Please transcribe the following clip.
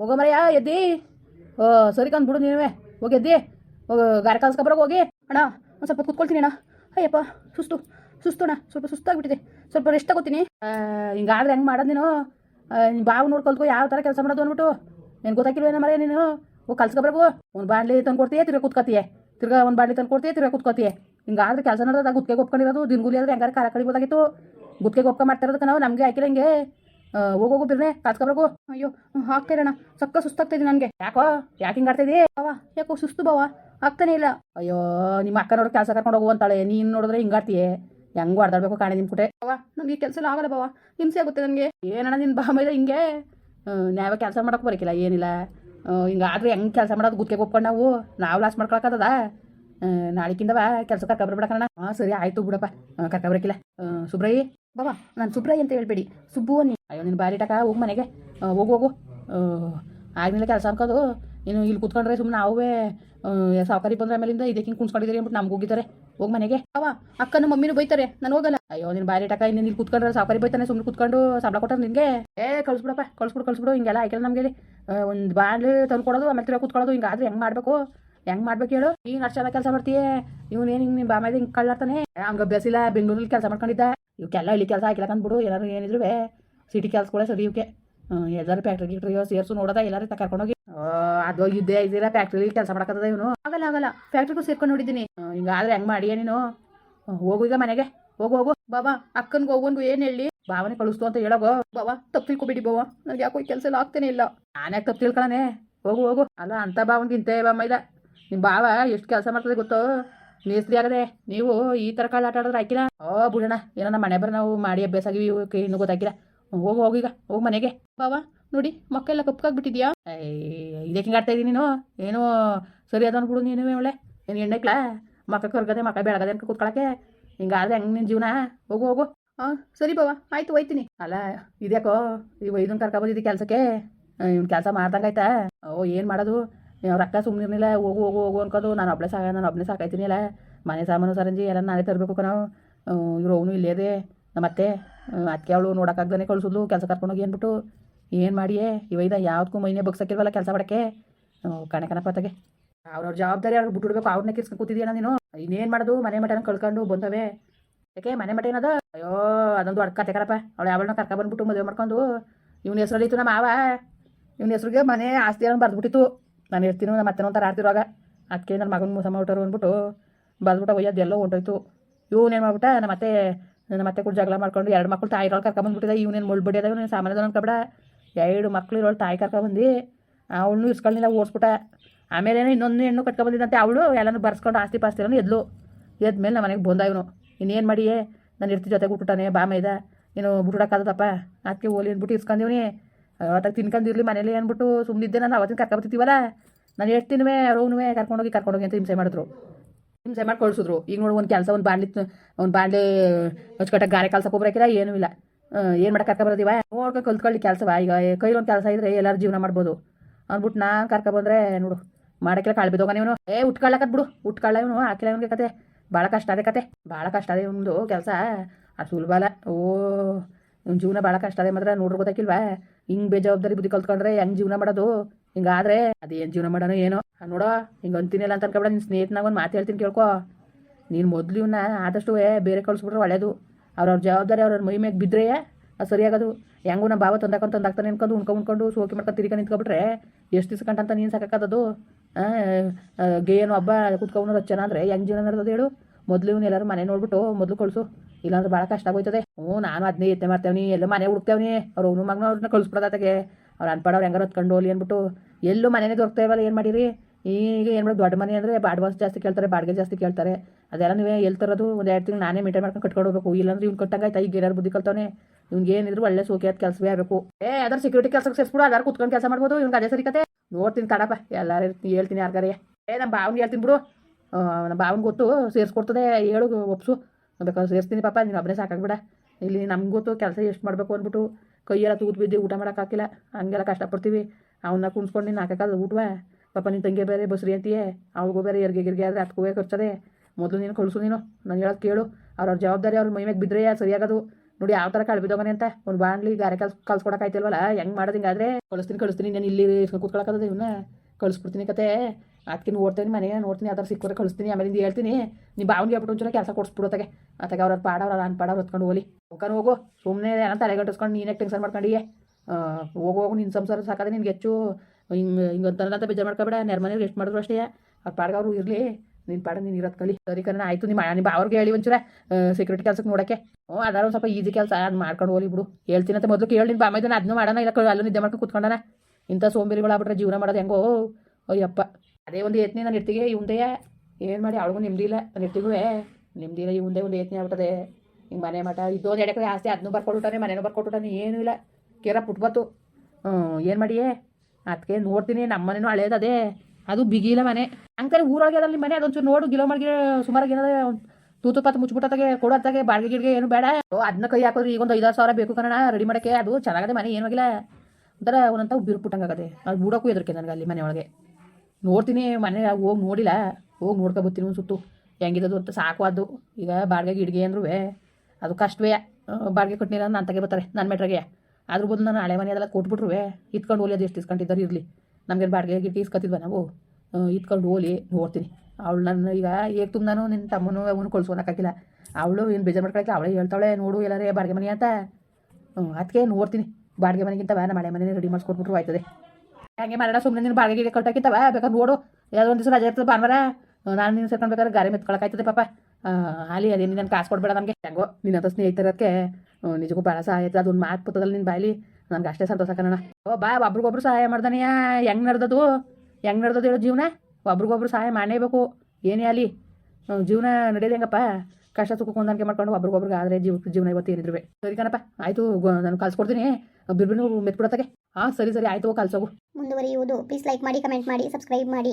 ಹೋಗೋ ಯಾ ಎದ್ದಿ. ಓ, ಸರಿ ಕಂದು ಬಿಡು ನೀನುವೆ. ಹೋಗಿ ಎದ್ದಿ. ಗಾರೆ ಕಲ್ಸ್ಕೊಬರೋಗಿ ಹೋಗಿ. ಅಣ್ಣ, ಒಂದು ಸ್ವಲ್ಪ ಕುತ್ಕೊಳ್ತೀನಿ ಅಣ್ಣ. ಅಯ್ಯಪ್ಪ, ಸುಸ್ತು ಸುಸ್ತು ಅಣ್ಣ. ಸ್ವಲ್ಪ ಸುಸ್ತಾಗ್ಬಿಟ್ಟಿದೆ. ಸ್ವಲ್ಪ ರೆಸ್ಟ್ ತಗೋತೀನಿ. ಹಿಂಗಾದ್ರೆ ಹೆಂಗೆ ಮಾಡೋದು ನೀನು? ನೀನು ಬಾವು ನೋಡಿ ಕಲ್ತ್ಕೊ ಯಾವ ಥರ ಕೆಲಸ ಮಾಡೋದು ಅಂದ್ಬಿಟ್ಟು. ನೀನು ಗೊತ್ತಾಗಿಲ್ವೇನ ಮರೆ ನೀನು? ಹೋಗಿ ಕಲ್ಸ್ಕೊಬರ್ಗು ಒಂದು ಬಾಂಡ್ಲಿ ತಂದು ಕೊಡ್ತೀಯ, ತಿರ್ಗಾ ಕುತ್ಕೋತೀಯ. ತಿರ್ಗಾ ಒಂದು ಬಾಂಡ್ಲಿ ತಂದು ಕೊಡ್ತೀಯ, ತಿರ್ಗಾ ಕುತ್ಕೋತೀಯ. ಹಿಂಗಾದ್ರೆ ಕೆಲಸ ನೋಡೋದು ಗುತ್ತಿಗೆ ಒಪ್ಕೊಂಡಿರೋದು ದಿನಗೂಲಿ ಆದ್ರೆ ಹೆಂಗಾರ ಕಾರ ಕಡಿಬೋದಾಗಿತ್ತು ಗುತ್ತಿಗೆ ಒಪ್ಕೊ ಮಾಡ್ತಿರೋದಕ್ಕೆ ನಾವು, ನಮಗೆ ಹಾಕಿಲ್ಲ ಹಿಂಗೆ. ಹೋಗೋಗು ಬಿರ್ನೆ ಕಾತ್ಕೊಬ್ರಗು ಅಯ್ಯೋ ಹಾಕ್ತೀರಣ್ಣ ಸಕ್ಕ ಸುಸ್ತಾಗ್ತಿದೆ ನನಗೆ. ಯಾಕೋ ಯಾಕೆ ಹಿಂಗೆ ಆಡ್ತಿದ್ದಿ ಬಾವ, ಯಾಕೋ ಸುಸ್ತು ಬಾವ. ಆಗ್ತಾನೆ ಇಲ್ಲ. ಅಯ್ಯೋ, ನಿಮ್ಮ ಅಕ್ಕ ನೋಡೋ ಕೆಲಸ ಕರ್ಕೊಂಡು ಹೋಗು ಅಂತಾಳೆ. ನೀನು ನೋಡಿದ್ರೆ ಹಿಂಗಾಡ್ತೀಯೇ ಹೆಂಗೂ ಆಡ್ದಾಡ್ಬೇಕು ಕಾಣೆ ನಿಮ್ಮ ಕುಟೆ. ಬಾವ ನನಗೆ ಕೆಲಸ ಎಲ್ಲ ಆಗಲ್ಲ ಬಾವ. ಹಿಂಸೆ ಆಗುತ್ತೆ ನನಗೆ. ಏನಣ್ಣ ನಿನ್ನ ಬಾ ಮೇಲೆ ಹಿಂಗೆ? ನಾವ ಕೆಲಸ ಮಾಡೋಕೆ ಬರಕಿಲ್ಲ, ಏನಿಲ್ಲ. ಹಿಂಗಾದ್ರೆ ಹೆಂಗೆ ಕೆಲಸ ಮಾಡೋದು? ಗುತ್ತಿಗೆ ಒಪ್ಕೊಂಡು ನಾವು ನಾವು ಲಾಸ್ ಮಾಡ್ಕೊಳಕ್ಕದ ನಾಳಿಕಿಂದವ ಕೆಲಸ ಕರ್ಕೊಬರ್ಬೇಡಕಣ್ಣ ಹಾಂ, ಸರಿ, ಆಯಿತು ಬಿಡಪ್ಪ. ಕರ್ಕೊಬರಕಿಲ್ಲ ಸುಬ್ರಯ್ಯ ಬಾಬಾ, ನಾನು ಸುಬ್ರಯ್ಯ ಅಂತ ಹೇಳ್ಬೇಡಿ. ಸುಬ್ಬು ಅನ್ನಿ ಅಯ್ಯೋ, ನೀನು ಬಾರಿ ಟಕ ಹೋಗಿ ಮನೆಗೆ. ಹೋಗು ಹೋಗು. ಆದ್ಮೇಲೆ ಕೆಲಸ ಅನ್ಕೋದು. ನೀನು ಇಲ್ಲಿ ಕೂತ್ಕೊಂಡ್ರೆ ಸುಮ್ಮನೆ ನಾವೇ ಸಾವುಕಾರಿ ಬಂದ್ರೆ ಆಮೇಲಿಂದ ಇದಕ್ಕೆ ಹಿಂಗೆ ಕುಣ್ಸ್ಕೊಂಡಿದ್ದೀರಿ ಅಂದ್ಬಿಟ್ಟು ನಮ್ಗೆ ಹೋಗಿದ್ದಾರೆ. ಹೋಗಿ ಮನೆಗೆ. ಅವ ಅಕ್ಕನ ಮಮ್ಮಿನೂ ಬೈತಾರೆ. ನಾನು ಹೋಗಲ್ಲ. ಅಯ್ಯೋ, ನೀನು ಬಾರಿ ಟಕ ಇನ್ನು ಇಲ್ಲಿ ಕೂತ್ಕೊಂಡ್ರೆ ಸಾವುಕಾರಿ ಬೈತಾನೆ ಸುಮ್ಮನೆ ಕುತ್ಕೊಂಡು ಸಂಬಳ ಕೊಟ್ಟಾರೆ ನಿನಗೆ. ಏ, ಕಳಿಸ್ಬಿಡಪ್ಪ, ಕಳಿಸ್ಬಿಡು ಕಳಿಸ್ಬಿಡು, ಹಿಂಗೆಲ್ಲ ಆಯ್ಕೆಲ್ಲ ನಮಗೆ ಒಂದು ಬಾಂಡ್ಲಿ ತಂದು ಕೊಡೋದು ಆಮೇಲೆ ತಿರ್ಗಾ ಕೂತ್ಕೊಳ್ಳೋದು, ಹಿಂಗಾದ್ರೆ ಹೆಂಗೆ ಮಾಡಬೇಕು? ಹೆಂಗ್ ಮಾಡ್ಬೇಕು ಹೇಳು? ನೀನ್ ಚೆನ್ನಾಗಿ ಕೆಲಸ ಮಾಡ್ತೀಯ? ಇವನೇನು ಹಿಂಗ್ ನಿನ್ ಬಾಮೈದ ಹಿಂಗ್ ಕಳ್ಳಾಡ್ತಾನೆ? ಹಂಗ ಬೆಸಿಲ್ಲ ಬೆಂಗಳೂರಲ್ಲಿ ಕೆಲಸ ಮಾಡ್ಕೊಂಡಿದ್ದ. ಇವಕ್ಕೆಲ್ಲ ಇಲ್ಲಿ ಕೆಲಸ ಹಾಕಿಲ್ಲ ಅಂದ್ಬಿಡು ಏನಾರು ಏನಿದ್ರು ಸಿಟಿ ಕೆಲಸಗಳೇ ಸರಿ ಇವಕ್ಕೆ ಎಲ್ಲರೂ ಫ್ಯಾಕ್ಟ್ರಿ ಗಿಟ್ರಿಯೋ ಸೇರ್ಸು ನೋಡೋದ, ಎಲ್ಲರೂ ಕರ್ಕೊಂಡೋಗಿ. ಅದು ಇದ್ದೇ ಇದ್ದೀರಾ ಫ್ಯಾಕ್ಟ್ರಿ ಕೆಲಸ ಮಾಡಕತ್ತದ ಇವನು. ಆಗಲ್ಲ ಆಗಲ್ಲ. ಫ್ಯಾಕ್ಟ್ರಿಗೂ ಸೇರ್ಕೊಂಡು ನೋಡಿದ್ದೀನಿ. ಹಿಂಗಾದ್ರೆ ಹೆಂಗ್ ಮಾಡಿಯ ನೀನು? ಹೋಗು ಈಗ ಮನೆಗೆ. ಹೋಗು ಹೋಗು. ಬಾಬಾ, ಅಕ್ಕನ್ಗೆ ಹೋಗೋನ್ಗು ಏನು ಹೇಳಿ? ಭಾವನೆ ಕಳಿಸ್ತು ಅಂತ ಹೇಳೋಗೋ. ಬಾಬಾ, ತಪ್ಪು ತಿಳ್ಕೊಬಿಡಿ ಬಾ ನನಗೆ ಯಾಕೋ ಕೆಲಸ ಎಲ್ಲ ಆಗ್ತಾನೆ ಇಲ್ಲ. ನಾನೇ ತಪ್ಪು ತಿಳ್ಕೊಳ್ಳನೆ ಹೋಗು ಹೋಗು. ಅಲ್ಲ, ಅಂತ ಭಾವನ್ಗೆ ಗಿಂತೆ ಬಾಮ ಇಲ್ಲ ನಿಮ್ಮ ಭಾವ ಎಷ್ಟು ಕೆಲಸ ಮಾಡ್ತದೆ ಗೊತ್ತೋ? ನೀಸ್ರಿ ಆಗದೆ, ನೀವು ಈ ಥರ ಕಾಲ ಆಟ ಆಡಿದ್ರೆ ಹಾಕಿಲ್ಲ? ಓ ಬಿಡೋಣ ಏನೋ ನಮ್ಮ ಮನೆ ಬರ ನಾವು ಮಾಡಿ ಅಭ್ಯಾಸ ಆಗಿ ಇನ್ನು ಹೋಗು ಹೋಗು ಈಗ, ಹೋಗು ಮನೆಗೆ. ಬಾವ, ನೋಡಿ ಮಕ್ಕೆಲ್ಲ ಕಪ್ಪಾಗ್ಬಿಟ್ಟಿದ್ಯಾ? ಇದಕ್ಕೆ ಹಿಂಗೆ ಆಡ್ತಾ ಇದ್ದೀನಿ ನೀನು? ಏನು ಸರಿ ಅದ ಅನ್ಬಿಡು ನೀನು ಒಳ್ಳೆ ಏನು ಹೆಣ್ಣಕ್ಲಾ ಮಕ್ಕ ಕರ್ಗದೆ ಮಕ್ಕ ಬೆಳಗದೆ ಅನ್ಕ ಕೂತ್ಕೊಳಕ್ಕೆ. ಹಿಂಗಾದ್ರೆ ಹೆಂಗೆ ನಿನ್ನ ಜೀವನ? ಹೋಗು ಹೋಗು. ಹಾಂ ಸರಿ ಬಾವ, ಆಯ್ತು, ಹೋಯ್ತೀನಿ. ಅಲ್ಲ, ಇದ್ಯಾಕೋ, ಈ ವೈದ್ಯನ ಇದು ಕೆಲಸಕ್ಕೆ? ಇವ್ನು ಕೆಲಸ ಮಾಡ್ದಂಗಾಯ್ತಾ? ಓ, ಏನು ಮಾಡೋದು? ಅವ್ರ ಅಕ್ಕ ಸುಮ್ಮನಿರ್ನಿಲ್ಲ ಹೋಗು ಹೋಗು ಹೋಗು ಅನ್ಕೋದು ನಾನು ಒಬ್ಬಳೆ ಸಾಕ ನಾನು ಒಬ್ಬನೇ ಸಾಕಾಯ್ತೀನಿ ಅಲ್ಲ ಮನೆ ಸಾಮಾನು ಸರಂಜಿ ಎಲ್ಲ ನಾನೇ ತರಬೇಕು ನಾವು ಇವ್ರು ಅವನು ಮತ್ತೆ ಇದೆ ನಮ್ಮತ್ತೆ ಅದಕ್ಕೆ ಅವಳು ನೋಡೋಕ್ಕಾಗ್ದೇ ಕಳಿಸಿದ್ಲು ಕೆಲಸ ಕರ್ಕೊಂಡೋಗಿ ಅಂದ್ಬಿಟ್ಟು ಏನು ಮಾಡಿಯೇ ಇವೈದ ಯಾವ್ದಕ್ಕೂ ಮೈನೇ ಬಗ್ಸಕ್ಕಿಲ್ವಲ್ಲ ಕೆಲಸ ಮಾಡೋಕ್ಕೆ ಕಣೆ ಕಣಪ್ಪ ತಗೆ ಅವ್ರವ್ರ ಜವಾಬ್ದಾರಿ ಅವ್ರಿಗೆ ಬಿಟ್ಬಿಡ್ಬೇಕು ಅವ್ರನ್ನ ಕಿರ್ಸ್ಕೊಂಡು ಕೂತಿದ್ಯಾ ನೀನು ಇನ್ನೇನು ಮಾಡೋದು ಮನೆ ಮಠನ ಕಳ್ಕೊಂಡು ಬಂದವೆ ಯಾಕೆ ಮನೆ ಮಠ ಏನದ ಅಯ್ಯೋ ಅದೊಂದು ಅಡ್ಕ ಕತೆ ಕರಪ್ಪ ಅವಳು ಯಾವಳನ್ನ ಕರ್ಕ ಬಂದ್ಬಿಟ್ಟು ಮದುವೆ ಮಾಡ್ಕೊಂಡು ಇವ್ನ ಹೆಸರಲ್ಲಿತ್ತು ನಮ್ಮ ಮಾವ ಇವನ ಹೆಸ್ರಿಗೆ ಮನೆ ಆಸ್ತಿ ಬರ್ದ್ಬಿಟ್ಟಿತ್ತು ನಾನು ಇರ್ತೀನಿ ನಮ್ಮ ಮತ್ತೆ ಒಂಥರ ಆಡ್ತಿರುವಾಗ ಅದಕ್ಕೆ ನನ್ನ ಮಗನ ಮೋಸ ಮಾಡ್ಬಿಟ್ಟರು ಅಂದ್ಬಿಟ್ಟು ಬಂದ್ಬಿಟ್ಟು ಒಯ್ಯೋದು ಎಲ್ಲೋ ಹೊಂಟೋಯ್ತು ಇವನೇನು ಮಾಡ್ಬಿಟ್ಟ ನಮ್ಮ ಮತ್ತೆ ನನ್ನ ಮತ್ತೆ ಕೂಡ ಜಗಳ ಮಾಡ್ಕೊಂಡು ಎರಡು ಮಕ್ಕಳು ತಾಯಿಗಳು ಕರ್ಕೊಂಬಂದ್ಬಿಟ್ಟಿದೆ ಇವನೇನು ಮುಳ್ಳು ಬಡಿಯೋದಾಗ ಇವನೇನು ಸಾಮಾನ್ಯದ ಕಬಡ ಎರಡು ಮಕ್ಳು ಇರೋಳು ತಾಯಿ ಕರ್ಕೊಂಬಂದು ಅವಳನ್ನು ಇಸ್ಕೊಳ್ಳಿಲ್ಲ ಓಡಿಸ್ಬಿಟ್ಟ. ಆಮೇಲೆ ಇನ್ನೊಂದು ಹೆಣ್ಣು ಕಟ್ಕೊಂಬಂದಿದ್ದಂತೆ ಅವಳು ಎಲ್ಲನೂ ಬರ್ಸ್ಕೊಂಡು ಆಸ್ತಿ ಪಾಸ್ತಿ ಎಲ್ಲ ಎದ್ಲು. ಎದ್ಮೇಲೆ ನಮ್ಮ ಮನೆಗೆ ಬಂದ ಇವನು. ಇನ್ನೇನು ಮಾಡಿಯೇ? ನಾನು ಇರ್ತಿ ಜೊತೆಗೆ ಬಿಟ್ಬಿಟ್ಟಾನೆ ಬಾ ಮೈದ. ಏನು ಬಿಟ್ಬಿಡಕ್ಕಾದಪ್ಪ ಅದಕ್ಕೆ ಓಲಿ ಅಂದ್ಬಿಟ್ಟು ಇಸ್ಕೊಂಡಿವ್ನಿ. ಅವತ್ತಾಗ ತಿನ್ಕೊಂಡಿರ್ಲಿ ಮನೇಲಿ ಅಂದ್ಬಿಟ್ಟು ಸುಮ್ಮನಿದ್ದೆ ನಾನು, ಅವತ್ತಿನ ಕರ್ಕೊಬರ್ತಿದ್ದೀವಲ್ಲ ನಾನು ಹೇಳ್ತೀನಿವೇ ಅವ್ರವ್ನು ಕರ್ಕೊಂಡೋಗಿ ಕರ್ಕೊಂಡೋಗಿ ಅಂತ ಹಿಂಸೆ ಮಾಡಿದ್ರು. ಹಿಂಸೆ ಮಾಡಿ ಕಳಿಸಿದ್ರು ಈಗ ನೋಡಿ, ಒಂದು ಕೆಲಸ, ಒಂದು ಬಾಂಡ್ಲಿ ಒಂದು ಬಾಂಡ್ಲಿ ಹಚ್ಕಟ್ಟಾಗ ಗಾರೆ ಕೆಲಸ ಹೋಗ್ಬೇಕಿಲ್ಲ, ಏನೂ ಇಲ್ಲ. ಏನು ಮಾಡಕ್ಕೆ ಕರ್ಕೊಬರ್ತೀವ ನೋಡ್ಕೊಂಡು ಕಲ್ತ್ಕೊಳ್ಳಿ ಕೆಲಸವ ಈಗ ಕೈಲಿ ಒಂದು ಕೆಲಸ ಇದ್ರೆ ಎಲ್ಲರೂ ಜೀವನ ಮಾಡ್ಬೋದು. ಅಂದ್ಬಿಟ್ಟು ನಾನು ಕರ್ಕೊಬಂದ್ರೆ ನೋಡು, ಮಾಡೋಕ್ಕೆಲ್ಲ, ಕಾಳು ಬಿದ್ದೋಗ ಇವನು ಏ ಉಟ್ಕೊಳ್ಳಕತ್ ಬಿಡು, ಉಟ್ಕೊಳ್ಳ ಇವನು, ಹಾಕಿಲ್ಲ ಇವನಿಗೆ ಕತೆ ಭಾಳ ಕಷ್ಟ ಅದೇ ಕತೆ ಭಾಳ ಕಷ್ಟ ಅದೇ ಒಂದು ಕೆಲಸ. ಅದು ಸುಲಭ ಅಲ್ಲ. ಓ ಜೀವನ ಭಾಳ ಕಷ್ಟ ಅದೇ ಮಾತ್ರ ನೋಡ್ರಿ ಗೊತ್ತಾಗಿಲ್ವಾ ಹಿಂಗೆ ಬೇಜವಾಬ್ದಾರಿ ಬುದ್ಧಿ ಕಲ್ತ್ಕೊಂಡ್ರೆ ಹೆಂಗ್ ಜೀವನ ಮಾಡೋದು? ಹಿಂಗಾದ್ರೆ ಅದೇನು ಜೀವನ ಮಾಡೋಣ ಏನೋ? ನೋಡೋ, ಹಿಂಗೆ ಅಂತೀನಿಲ್ಲ ಅಂತ ಅನ್ಕೊಬೇಡ ನಿನ್ನ ಸ್ನೇಹಿತನಾಗ ಒಂದು ಮಾತು ಹೇಳ್ತೀನಿ ಕೇಳ್ಕೊ. ನೀನು ಮೊದಲು ಇವನ್ನ ಆದಷ್ಟು ಬೇರೆ ಕಳಿಸ್ಬಿಟ್ರೆ ಒಳ್ಳೇದು. ಅವ್ರವ್ರ ಜವಾಬ್ದಾರಿ ಅವ್ರವ್ರ ಮೈ ಮ್ಯಾಗ ಬಿದ್ದರೆ ಅದು ಸರಿಯಾಗೋದು. ಹೆಂಗೂ ನಮ್ಮ ಭಾವ ತಂದಾಕೊಂಡ್ ತಂದಾಕ್ತಾನೆ ಅನ್ಕೊಂಡು ಉಣ್ಕೊಂಡು ಉಣ್ಕೊಂಡು ಸೋಕಿ ಮಾಡ್ಕೊಂಡು ತಿರ್ಕೊಂಡು ನಿಂತ್ಕೊಬಿಟ್ರೆ ಎಷ್ಟು ದಿವಸ ಕಂಟಂತ ನೀನು ಸಾಕಾಕತ್ತದು? ಗೇನು ಹಬ್ಬ ಕುತ್ಕೊಂಡು ಚೆನ್ನಾಗ್ರೆ ಅಂದರೆ ಹೆಂಗೆ ಜೀವನ ನಡೆದದು ಹೇಳು? ಮೊದಲು ಇವ್ನು ಎಲ್ಲರೂ ಮನೆ ನೋಡ್ಬಿಟ್ಟು ಮೊದಲು ಕಳಿಸು. ಇಲ್ಲಾಂದ್ರೆ ಭಾಳ ಕಷ್ಟ ಆಗೋಯ್ತದೆ. ಹ್ಞೂ, ನಾನು ಅದನ್ನೇ ಯತ್ನೆ ಮಾಡ್ತೇವ್ನಿ ಎಲ್ಲ ಮನೆ ಹುಡುಕ್ತೇವ್ನಿ ಅವ್ರು ಅವನು ಮಗನ ಅವ್ರನ್ನ ಕಳಿಸ್ಬಿಡೋದಾಗೆ ಅವ್ರು ಅನ್ಪಡವ್ರು ಹೆಂಗಾರ ಹೊತ್ಕೊಂಡು ಅಲ್ಲಿ ಅಂದ್ಬಿಟ್ಟು ಎಲ್ಲೂ ಮನೆನೇ ದೊರಕ್ತೇವಲ್ಲ, ಏನು ಮಾಡಿರಿ? ಈಗ ಏನು ಮಾಡೋದು, ದೊಡ್ಡ ಮನೆ ಅಂದರೆ ಬಾಡ್ವಾಸ್ ಜಾಸ್ತಿ ಕೇಳ್ತಾರೆ ಬಾಡಿಗೆ ಜಾಸ್ತಿ ಕೇಳ್ತಾರೆ. ಅದೆಲ್ಲ ನೀವೇ ಎಲ್ಲಿ ತರೋದು, ಒಂದು ಎರಡು ತಿಂಗಳು ನಾನೇ ಮೇಂಟೈನ್ ಮಾಡ್ಕೊಂಡು ಕಟ್ಕೊಂಡು ಹೋಗ್ಬೇಕು. ಇಲ್ಲಾಂದ್ರೆ ಇವ್ನು ಕಟ್ಟಂಗಾಯ್ತಾ ಈಗ ಏನಾರು ಬುದ್ಧಿ ಕಲ್ತವನೇ. ಇವ್ನಿಗೆ ಏನಿದ್ರು ಒಳ್ಳೆ ಸೋಕಿಯಾದ ಕೆಲಸವೇ ಆಗಬೇಕು. ಏ, ಅದರ ಸೆಕ್ಯೂರಿಟಿ ಕೆಲಸಕ್ಕೆ ಸೇರಿಸ್ಬಿಡು ಅದಾರು ಕುತ್ಕೊಂಡು ಕೆಲಸ ಮಾಡ್ಬೋದು, ಇವ್ನಿಗೆ ಅದೇ ಸರಿ ಕತೆ. ನೋಡ್ತೀನಿ ತಡಪ್ಪ ಎಲ್ಲಾರು ಹೇಳ್ತೀನಿ ಯಾರಿಗಾರೆ. ಏ ನಮ್ಮ ಭಾವನಿಗೆ ಹೇಳ್ತೀನಿ ಬಿಡು. ನಮ್ಮ ಭಾವನಿಗೆ ಗೊತ್ತು, ಸೇರಿಸ್ಕೊಡ್ತದೆ, ಹೇಳು, ಒಪ್ಸು. ಬೇಕಾದ್ರೆ ಸೇರಿಸ್ತೀನಿ ಪಾಪ ನೀನು ಒಬ್ಬನೇ ಸಾಕಾಗ್ಬಿಡ ಇಲ್ಲಿ ನಮ್ಗೆ ಗೊತ್ತು ಕೆಲಸ ಎಷ್ಟು ಮಾಡಬೇಕು ಅಂದ್ಬಿಟ್ಟು ಕೈಯೆಲ್ಲ ತೂತು ಬಿದ್ದು ಊಟ ಮಾಡೋಕ್ಕಾಗಿಲ್ಲ ಹಂಗೆಲ್ಲ ಕಷ್ಟಪಡ್ತೀವಿ. ಅವನ್ನ ಕುಣ್ಸ್ಕೊಂಡು ನೀನು ಹಾಕಕ್ಕಾಗಲ್ಲ ಊಟವ? ಪಾಪ ನಿನ್ನ ತಂಗಿ ಬೇರೆ, ಬಸ್ರಿ ಅಂತೀಯೇ? ಅವ್ರಿಗೂ ಬೇರೆ ಎರ್ಗೆ ಗಿರ್ಗೆ ಆದರೆ ಅದಕ್ಕೂ ಖರ್ಚದೆ. ಮೊದಲು ನೀನು ಕಳಿಸು ನೀನು. ನಾನು ಹೇಳೋದು ಕೇಳು. ಅವ್ರವ್ರ ಜವಾಬ್ದಾರಿ ಅವ್ರ ಮೈ ಮ್ಯಾಗ ಬಿದ್ದರೆ ಸರಿಯಾಗೋದು? ನೋಡಿ ಯಾವ ಥರ ಕಳ್ಬಿದ್ದವನೆ ಅಂತ. ಒಂದು ಬಾಂಡ್ಲಿ ಗಾರೆ ಕಲ್ಸ್ ಕಳ್ಸ್ಕೊಡೋಕಾಯ್ತಿಲ್ವಲ್ಲ ಹೆಂಗೆ ಮಾಡೋದು ಹಿಂಗಾದ್ರೆ? ಕಳಿಸ್ತೀನಿ ಕಳಿಸ್ತೀನಿ. ನಾನು ಇಲ್ಲಿ ಕೂತ್ಕೊಳಕ್ಕದ ಇವನ್ನ ಕಳಿಸ್ಬಿಡ್ತೀನಿ ಕತೆ ಅದಕ್ಕೆ ನೋಡ್ತೀನಿ ಮನೆ ನೋಡ್ತೀನಿ ಥರ ಸಿಕ್ಕೋರೆ ಕಳಿಸ್ತೀನಿ ಆಮೇಲೆ ಇಂದ ಹೇಳ್ತೀನಿ. ನೀ ಬಾವನ್ಗೆ ಹೇಳ್ಬಿಟ್ಟು ಒಂಚೂರ ಕೆಲಸ ಕೊಡಿಸ್ಬಿಡೋತಾಗೆ ಅತ್ತಾಗ ಅವ್ರ ಪಾಡ ಅವ್ರ ಅನ್ಪಾಡ ಅವ್ರು ಹೊತ್ಕೊಂಡು ಹೋಲಿ ಹೋಗ್ಕೊಂಡು ಹೋಗು. ಸುಮ್ಮನೆ ಏನೋ ತಲೆಗಟ್ಟಿಸ್ಕೊಂಡು ನೀನೇ ಟೆನ್ಷನ್ ಮಾಡ್ಕೊಂಡಿಯೇ ಹೋಗು ಹೋಗು ನಿನ್ನ ಸಂಸಾರ ಸಾಕಾದ್ರೆ ನಿನ್ಗೆ ಹೆಚ್ಚು ಹಿಂಗೆ ಹಿಂಗೆ ಅಂತ ಬೇಜಾರು ಮಾಡ್ಕೊಬೇಡ. ನೆರ್ಮನೆಗೆ ಎಷ್ಟು ಮಾಡಿದ್ರು ಅಷ್ಟೇ. ಅವ್ರ ಪಾಡ್ಗೆ ಅವರು ಇರಲಿ. ನಿನ್ನ ಪಾಡ ನೀನು ಇರೋದು ಕಲಿ. ಸರಿ ಕಣ, ಆಯಿತು. ನಿಮ್ಮ ನಿಮ್ಮ ಅವ್ರಿಗೆ ಹೇಳಿ ಒಂಚೂರ ಸೆಕ್ಯೂರಿಟಿ ಕೆಲಸಕ್ಕೆ ನೋಡೋಕೆ ಹ್ಞೂ, ಅದಾರ ಸ್ವಲ್ಪ ಈಸಿ ಕೆಲಸ, ಅದು ಮಾಡ್ಕೊಂಡು ಹೋಲಿ ಬಿಡು. ಹೇಳ್ತೀನಿ ಅಂತ ಮೊದಲು ಕೇಳಿ ನಿನ್ನ ಬಾಮೈದನ ಅದನ್ನೂ ಮಾಡೋಣ. ಇಲ್ಲ ಅಲ್ಲೂ ನಿದ್ದೆ ಮಾಡ್ಕೊಂಡು ಕುತ್ಕೊಂಡಾನ. ಇಂಥ ಸೋಂಬೇರಿಗಳಾಗ್ಬಿಟ್ರೆ ಜೀವನ ಮಾಡೋದು ಹೆಂಗೋ. ಅಯ್ಯಪ್ಪ. ಅದೇ ಒಂದು ಯತ್ನೆ ನಾನು ಇರ್ತಿಗೆ ಇವಂದೇ ಏನು ಮಾಡಿ ಅವಳಿಗೂ ನೆಮ್ಮದಿ ಇಲ್ಲ. ನನ್ನ ಇರ್ತಿಗೂ ನೆಮ್ಮದಿ ಇಲ್ಲ ಇವಂದೇ ಒಂದು ಯತ್ನೆ ಆಗ್ಬಿಟ್ಟದೆ. ಹಿಂಗೆ ಮನೆ ಮಠ ಇದ್ದೊಂದು ಎಡಕ್ಕೆ ಆಸ್ತಿ ಅದನ್ನೂ ಬರ್ಕೊಟ್ಟಾನೆ ಮನೆನೂ ಬರ್ಕೊಟ್ಟಾನೆ ಏನೂ ಇಲ್ಲ. ಕೇರ ಪುಟ್ಬತ್ತು. ಏನು ಮಾಡಿಯೇ ಅದಕ್ಕೆ ನೋಡ್ತೀನಿ ನಮ್ಮ ಮನೆನೂ ಹಳೇದದೇ. ಅದು ಬಿಗಿಲ್ಲ ಮನೆ. ಅಂಕರೆ ಊರೊಳಗೆ ಅದಲ್ಲಿ ಮನೆ ಅದೊಂಚೂರು ನೋಡು, ಗಿಲೋ ಮಾಡಿ ಸುಮಾರಾಗಿ ಏನಾದ್ರೆ ತೂತು ಪಾತು ಮುಚ್ಬಿಟ್ಟತ್ತಾಗೆ ಕೊಡೋತ್ತಾಗೆ ಬಾಡಿಗೆ ಗಿಡ್ಗೆ ಏನು ಬೇಡ. ಅದನ್ನ ಕೈ ಹಾಕೋದ್ರೆ, ಈಗ ಒಂದು ಐದಾರು ಸಾವಿರ ಬೇಕು ಕಣ ರೆಡಿ ಮಾಡೋಕ್ಕೆ, ಅದು ಚೆನ್ನಾಗದೆ ಮನೆ ಏನಾಗಿಲ್ಲ ಒಂಥರ ಒಂದಂತ ಬಿರ್ಬಿಟ್ಟಂಗಾಗದೆ ಅದು ಬೂಡಕ್ಕೂ ಎದ್ರಕ್ಕೆ ನನಗೆ ಅಲ್ಲಿ ಮನೆ ಒಳಗೆ ನೋಡ್ತೀನಿ ಮನೆ ಹೋಗಿ ನೋಡಿಲ್ಲ. ಹೋಗಿ ನೋಡ್ಕೊಬತ್ತೀನಿ ಒಂದು ಸುತ್ತು. ಹೆಂಗಿದದು ಅಂತ ಸಾಕು ಅದು. ಈಗ ಬಾಡಿಗೆ ಗಿಡ್ಗೆ ಅಂದ್ರೂ ಅದು ಕಷ್ಟವೇ. ಬಾಡಿಗೆ ಕೊಟ್ಟಿಲ್ಲ ನಾನು ತಗೆ ಬರ್ತಾರೆ ನನ್ನ ಮೆಟ್ರಿಗೆ ಅದ್ರ ಬದಲು ನಾನು ಹಳೆ ಮನೆ ಅದೆಲ್ಲ ಕೊಟ್ಬಿಟ್ರು ಇತ್ಕೊಂಡು ಹೋಲಿ ಅದು ಎಷ್ಟು ಇಸ್ಕೊಂಡಿದ್ದಾರೆ ಇರಲಿ. ನಮಗೆ ಬಾಡಿಗೆ ಗಿಡ್ಗೆ ಇಸ್ಕೊತಿದ್ವ ನಾವು? ಇತ್ಕೊಂಡು ಹೋಲಿ ನೋಡ್ತೀನಿ. ಅವಳು ನನ್ನ ಈಗ ಏಕ್ ತುಂಬ ನಾನು ನಿನ್ನ ತಮ್ಮನು ಅವನು ಕಳ್ಸೋನಕ್ಕಾಗಿಲ್ಲ ಅವಳು ಏನು ಬೇಜಾರು ಮಾಡ್ಕೊಳಕ್ಕೆ ಅವಳೇ ಹೇಳ್ತಾಳೆ ನೋಡು ಎಲ್ಲರೇ ಬಾಡಿಗೆ ಮನೆ ಅಂತ. ಅದಕ್ಕೆ ನೋಡ್ತೀನಿ. ಬಾಡಿಗೆ ಮನೆಗಿಂತ ನಮ್ಮ ಹಳೆ ಮನೆ ರೆಡಿ ಮಾಡಿಸ್ಕೊಟ್ಬಿಟ್ರು ಆಯ್ತದೆ. ಹಂಗೆ ಮಾಡೋಣ ಸುಮ್ಮನೆ ನೀನು ಬಾಡಿಗೆ ಗಿಡ ಕಟ್ಟಕ್ಕಿತ್ತವ ಬೇಕಾದ್ರೆ ನೋಡು, ಯಾವುದೋ ಒಂದು ದಿವಸ ರಜೆ ಇರ್ತದೆ ಭಾನುವಾರ ನಾನು ನೀನು ಸೇರ್ಕೊಂಡ್ಬೇಕಾದ್ರೆ ಗಾಡಿ ಮೆತ್ಕೊಳಕಾಯ್ತದೆ ಪಾಪ. ಅಲ್ಲಿ ಅದೇ, ನೀನು ಕಾಸು ಕೊಡ್ಬೇಡ ನಮಗೆ. ಹೆಂಗೋ ನಿನ್ನ ಹತ್ರ ಸ್ನೇಹಿತರಕ್ಕೆ ನಿಜಕ್ಕೂ ಭಾಳ ಸಹಾಯ ಆಯ್ತು ಅದೊಂದು ಮಾತು ಪುತ್ತದಲ್ಲಿ ನಿನ್ನ ಬಾಯಿಲಿ, ನನಗೆ ಅಷ್ಟೇ ಸಂತೋಷ ಕಣ ಓ, ಬಾ, ಒಬ್ರಿಗೊಬ್ರು ಸಹಾಯ ಮಾಡ್ದಾನೆಯ ಹೆಂಗ್ ನಡೆದದು? ಹೆಂಗ್ ನಡೆದದು ಹೇಳೋ ಜೀವನ? ಒಬ್ರಿಗೊಬ್ರು ಸಹಾಯ ಮಾಡಲೇಬೇಕು ಏನೇ ಅಲ್ಲಿ ಜೀವನ ನಡೆಯದಂಗಪ್ಪ ಕಷ್ಟ ಸುಖ ಹೊಂದಾಣಿಕೆ ಮಾಡ್ಕೊಂಡು ಒಬ್ರಿಗೊಬ್ರಿಗೆ ಆದರೆ ಜೀವ, ಜೀವನ ಇವತ್ತು ಏನಿದ್ರು. ಸರಿ ಕಣಪ್ಪ, ಆಯಿತು ನಾನು ಕಲ್ಸ್ಕೊಡ್ತೀನಿ ಬಿರ್ಬಿನೂ ಮೆತ್ಬಿಡತ್ತಾಗೆ. ಹಾಂ ಸರಿ ಸರಿ ಆಯ್ತು ಕಲ್ಸೋಗು ಮುಂದುವರಿಯುವುದು. ಪ್ಲೀಸ್ ಲೈಕ್ ಮಾಡಿ ಕಮೆಂಟ್ ಮಾಡಿ ಸಬ್ಸ್ಕ್ರೈಬ್ ಮಾಡಿ.